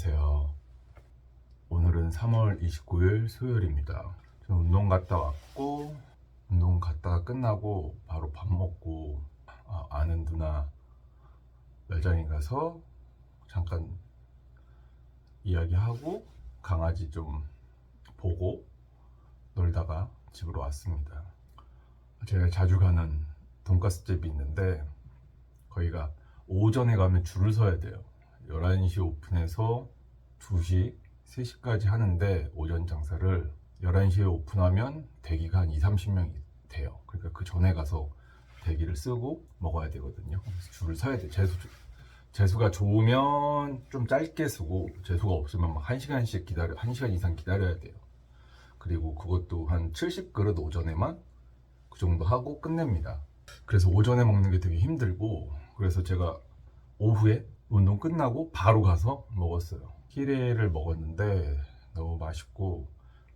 안녕하세요. 오늘은 3월 29일 수요일입니다. 저 운동 갔다 왔고, 운동 갔다가 끝나고 바로 밥 먹고, 아, 아는 누나 매장에 가서 잠깐 이야기하고, 강아지 좀 보고 놀다가 집으로 왔습니다. 제가 자주 가는 돈가스 집이 있는데, 거기가 오전에 가면 줄을 서야 돼요. 11시 오픈해서 2시, 3시까지 하는데 오전 장사를 11시에 오픈하면 대기가 한 2, 30명이 돼요. 그러니까 그 전에 가서 대기를 쓰고 먹어야 되거든요. 줄을 서야 돼. 재수, 재수가 좋으면 좀 짧게 쓰고 재수가 없으면 막 1시간씩 기다려, 1시간 이상 기다려야 돼요. 그리고 그것도 한 70그릇 오전에만 그 정도 하고 끝냅니다. 그래서 오전에 먹는 게 되게 힘들고 그래서 제가 오후에 운동 끝나고 바로 가서 먹었어요. 히레를 먹었는데 너무 맛있고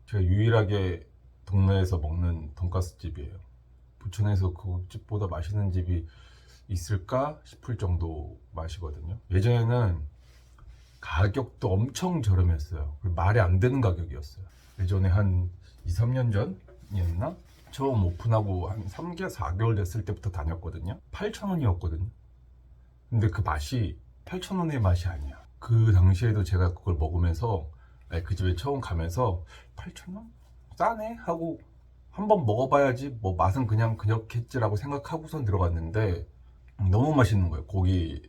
제가 유일하게 동네에서 먹는 돈가스 집이에요. 부천에서 그 집보다 맛있는 집이 있을까 싶을 정도 맛이거든요. 예전에는 가격도 엄청 저렴했어요. 말이 안 되는 가격이었어요. 예전에 한 2, 3년 전이었나? 처음 오픈하고 한 3개월, 4개월 됐을 때부터 다녔거든요. 8,000원이었거든요. 근데 그 맛이 8,000원의 맛이 아니야. 그 당시에도 제가 그걸 먹으면서 그 집에 처음 가면서 8,000원? 싸네? 하고 한번 먹어봐야지 뭐 맛은 그냥 그렇겠지라고 생각하고선 들어갔는데 너무 맛있는 거예요. 고기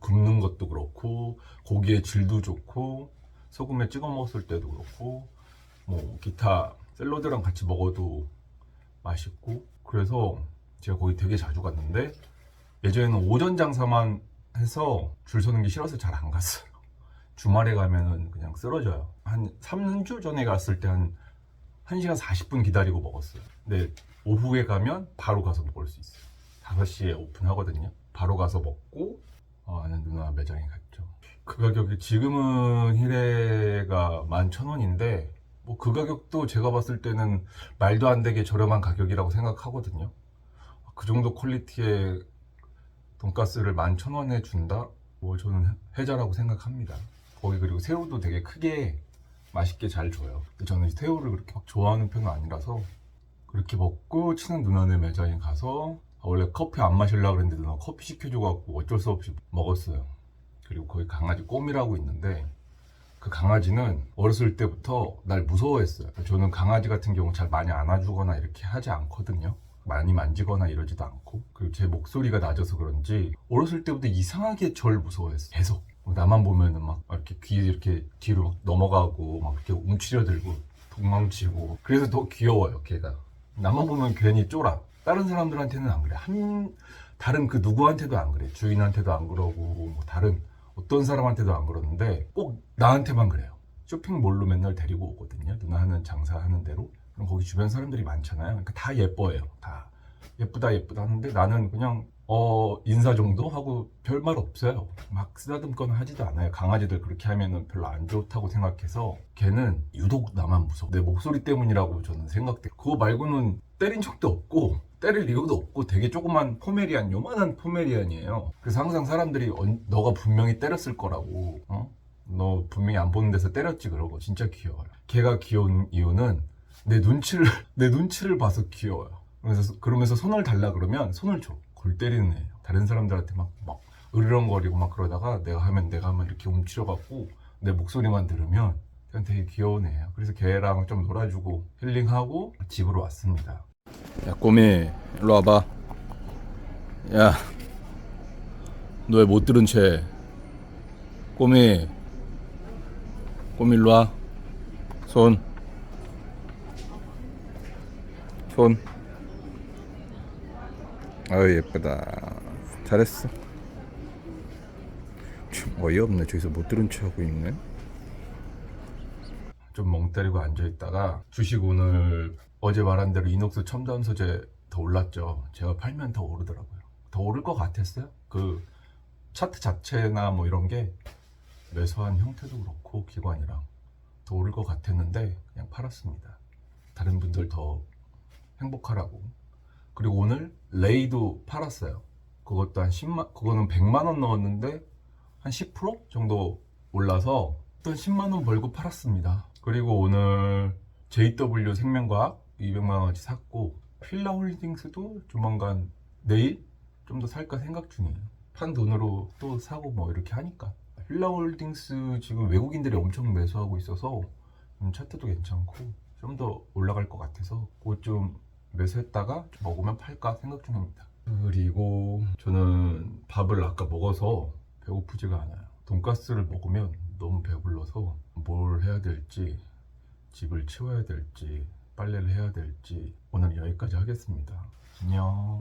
굽는 것도 그렇고 고기의 질도 좋고 소금에 찍어 먹었을 때도 그렇고 뭐 기타 샐러드랑 같이 먹어도 맛있고 그래서 제가 거기 되게 자주 갔는데 예전에는 오전 장사만 해서 줄 서는 게 싫어서 잘 안 갔어요. 주말에 가면은 그냥 쓰러져요. 한 3주 전에 갔을 때 한 1시간 40분 기다리고 먹었어요. 근데 오후에 가면 바로 가서 먹을 수 있어요. 5시에 오픈하거든요. 바로 가서 먹고 어, 아는 누나 매장에 갔죠. 그 가격이 지금은 히레가 11,000원인데 뭐 그 가격도 제가 봤을 때는 말도 안 되게 저렴한 가격이라고 생각하거든요. 그 정도 퀄리티의 돈가스를 11,000원에 준다? 뭐 저는 해자라고 생각합니다. 거기 그리고 새우도 되게 크게 맛있게 잘 줘요. 저는 새우를 그렇게 막 좋아하는 편은 아니라서 그렇게 먹고 친한 누나네 매장에 가서 원래 커피 안 마실라 그랬는데 누나 커피 시켜줘갖고 어쩔 수 없이 먹었어요. 그리고 거기 강아지 꼬미라고 있는데 그 강아지는 어렸을 때부터 날 무서워했어요. 저는 강아지 같은 경우 잘 많이 안아주거나 이렇게 하지 않거든요. 많이 만지거나 이러지도 않고 그리고 제 목소리가 낮아서 그런지 어렸을 때부터 이상하게 절 무서워했어요. 계속. 나만 보면은 막 이렇게 귀 이렇게 뒤로 막 넘어가고 막 이렇게 움츠려들고 도망치고 그래서 더 귀여워요 걔가. 나만 보면 괜히 쫄아. 다른 사람들한테는 안 그래. 한 다른 그 누구한테도 안 그래. 주인한테도 안 그러고 뭐 다른 어떤 사람한테도 안 그러는데 꼭 나한테만 그래요. 쇼핑몰로 맨날 데리고 오거든요. 누나 하는 장사하는 대로 그럼 거기 주변 사람들이 많잖아요. 그러니까 다 예뻐해요 다. 예쁘다 예쁘다 하는데 나는 그냥 어 인사 정도 하고 별말 없어요. 막 쓰다듬거나 하지도 않아요. 강아지들 그렇게 하면은 별로 안 좋다고 생각해서 걔는 유독 나만 무서워. 내 목소리 때문이라고 저는 생각돼. 그거 말고는 때린 적도 없고 때릴 이유도 없고 되게 조그만 포메리안 요만한 포메리안이에요. 그래서 항상 사람들이 언- 너가 분명히 때렸을 거라고 어? 너 분명히 안 보는 데서 때렸지 그러고. 진짜 귀여워요. 걔가 귀여운 이유는 내 눈치를 내 눈치를 봐서 귀여워요 그래서 그러면서 손을 달라 그러면 손을 줘. 골 때리는 애예요. 다른 사람들한테 막, 막 으르렁거리고 막 그러다가 내가 하면 내가 하면 이렇게 움츠려갖고 내 목소리만 들으면 그냥 되게 귀여운 애예요. 그래서 걔랑 좀 놀아주고 힐링하고 집으로 왔습니다. 야 꼬미 일로 와봐 야 너 왜 못 들은 채 꼬미 꼬미 일로 와 손 손. 아유 예쁘다 잘했어 참 어이없네 저기서 못 들은 채 하고 있네 좀 멍 때리고 앉아있다가 주식 오늘 어제 말한 대로 이녹스 첨단 소재 더 올랐죠. 제가 팔면 더 오르더라고요. 더 오를 것 같았어요. 그 차트 자체나 뭐 이런 게 매수한 형태도 그렇고 기관이랑 더 오를 것 같았는데 그냥 팔았습니다. 다른 분들 더 행복하라고. 그리고 오늘 레이도 팔았어요. 그것도 한 10만, 그거는 100만 원 넣었는데 한 10% 정도 올라서 또 10만 원 벌고 팔았습니다. 그리고 오늘 JW 생명과학 200만 원어치 샀고 필라 홀딩스도 조만간 내일 좀 더 살까 생각 중이에요. 판 돈으로 또 사고 뭐 이렇게 하니까. 필라 홀딩스 지금 외국인들이 엄청 매수하고 있어서 음, 차트도 괜찮고 좀 더 올라갈 것 같아서 그거 좀 매수했다가 좀 먹으면 팔까 생각 중입니다. 그리고 저는 밥을 아까 먹어서 배고프지가 않아요. 돈가스를 먹으면 너무 배불러서 뭘 해야 될지 집을 치워야 될지 빨래를 해야 될지 오늘 여기까지 하겠습니다. 안녕.